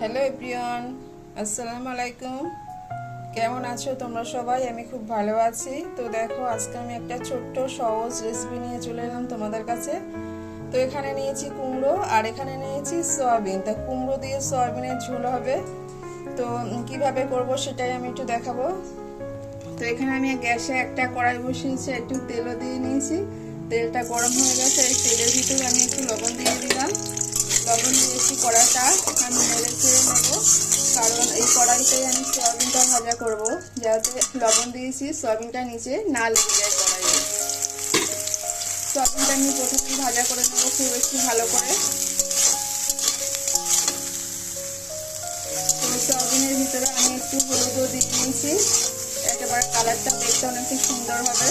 Hello everyone আসসালামু আলাইকুম কেমন আছো তোমরা সবাই? আমি খুব ভালো আছি। তো দেখো, আজকে আমি একটা ছোট্ট সহজ রেসিপি নিয়ে চলে এলাম তোমাদের কাছে। তো এখানে নিয়েছি কুমড়ো আর এখানে নিয়েছি সয়াবিন। তা কুমড়ো দিয়ে সয়াবিনের ঝোল হবে। তো কীভাবে করব সেটাই আমি একটু দেখাবো। তো এখানে আমি গ্যাসে একটা কড়াই বসিয়েছি, একটু তেলও দিয়ে নিয়েছি। তেলটা গরম হয়ে গেছে তেলের ভিতরে আমি একটু লবণ দিয়ে দিলাম। লবণ দিয়েছি কড়াইটা আমি কড়াইতে আমি সয়াবিনটা ভাজা করব। যাতে লবণ দিয়েছি, সয়াবিনটা নিচে না লেগে যায় কড়াইয়ে। সয়াবিনটা আমি প্রথমে ভাজা করে নেব খুব একটু ভালো করে। সয়াবিনের ভিতরে আমি একটু হলুদও দিয়ে নিয়েছি একেবারে কালারটা দেখতে অনেক সুন্দর হবে।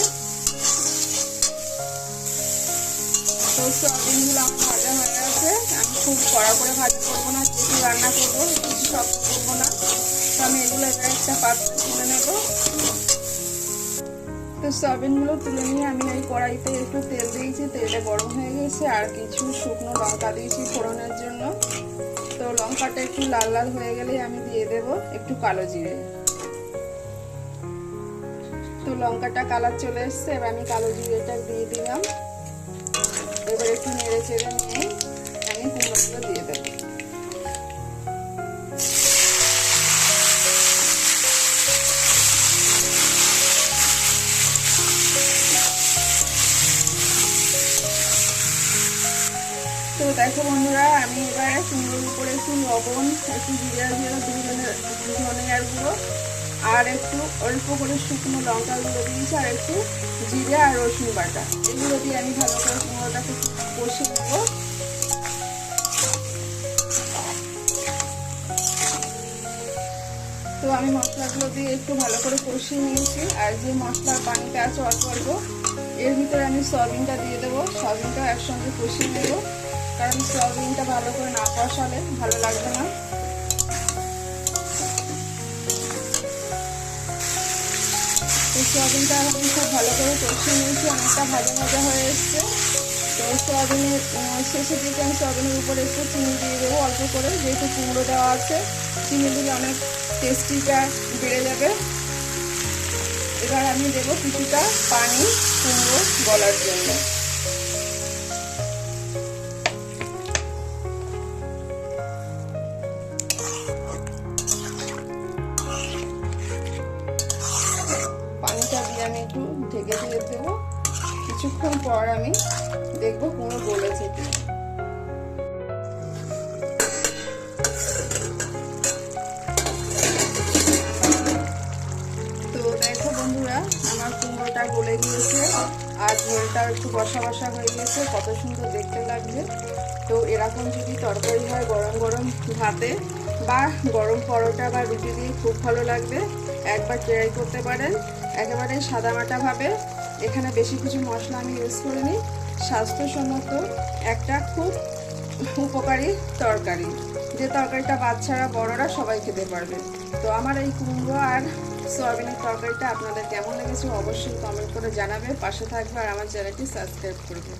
তো সয়াবিনগুলো আমার ভাজা হয়ে গেছে। আমি খুব কড়া করে ভাজা করব না, যেহেতু রান্না করব কিছু সব করব না। আমি এগুলো এবার একটা পাত্রে তুলে নেব। তো সয়াবিনগুলো তুলে নিয়ে আমি এই কড়াইতে একটু তেল দিয়েছি, তেলটা গরম হয়ে গেছে। আর কিছু শুকনো লঙ্কা দিয়েছি ফোড়নের জন্য। তো লঙ্কাটা একটু লাল লাল হয়ে গেলেই আমি দিয়ে দেব একটু কালো জিরে। তো লঙ্কাটা কালার চলে এসছে, এবার আমি কালো জিরেটা দিয়ে দিলাম। এবার একটু নেড়ে চেড়ে নিয়ে আমি কুমড়োগুলো দিয়ে দেবো। দেখো বন্ধুরা, আমি এবার কুমড়োর উপরে একটু লবণ, একটু জিরা জিরা দুই ধনিয়ার গুঁড়ো, আর একটু অল্প করে শুকনো লঙ্কা গুঁড়ো দিয়েছি, আর একটু জিরে আর রসুন বাটা। এগুলো দিয়ে আমি ভালো করে কুমড়োটাকে কষে নেব। তো আমি মশলাগুলো দিয়ে একটু ভালো করে কষিয়ে নিয়েছি, আর যে মশলার পানিটা আছে অল্প অল্প, এর ভিতরে আমি সয়াবিনটা দিয়ে দেবো। সয়াবিনটা একসঙ্গে কষিয়ে নেব। কারণ সয়াবিনটা ভালো করে না কষালে ভালো লাগবে না। তো সয়াবিনটা আমি খুব ভালো করে কষিয়ে নিয়েছি, অনেকটা ভাজা ভাজা হয়ে এসছে। তো সয়াবিনের শেষের দিকে আমি সয়াবিনের উপরে একটু চিনি দিয়ে দেবো, অল্প করে। যেহেতু কুমড়ো দেওয়া আছে, চিনি দিলে অনেক টেস্টিটা বেড়ে যাবে। এবার আমি দেবো কিছুটা পানি কুমড়ো গলার জন্য। দেবো। কিছুক্ষণ পর আমি দেখব কুমড়ো গলেছে কি। তো দেখো বন্ধুরা, আমার কুমড়োটা গলে গিয়েছে আর ঝোলটা একটু বসা বসা হয়ে গেছে কত সুন্দর দেখতে লাগবে তো এরকম যদি তরকারি হয় গরম গরম ভাতে বা গরম পরোটা বা রুটি দিয়ে খুব ভালো লাগবে। একবার ট্রাই করতে পারেন, একেবারে সাদামাটাভাবে এখানে বেশি কিছু মশলা আমি ইউজ করিনি। স্বাস্থ্যসম্মত একটা খুব উপকারী তরকারি। যে তরকারিটা বাচ্চারা, বড়রা সবাই খেতে পারবে। তো আমার এই কুমড়ো আর সয়াবিনের তরকারিটা আপনাদের কেমন লেগেছে অবশ্যই কমেন্ট করে জানাবে। পাশে থাকবে আর আমার চ্যানেলটি সাবস্ক্রাইব করবে।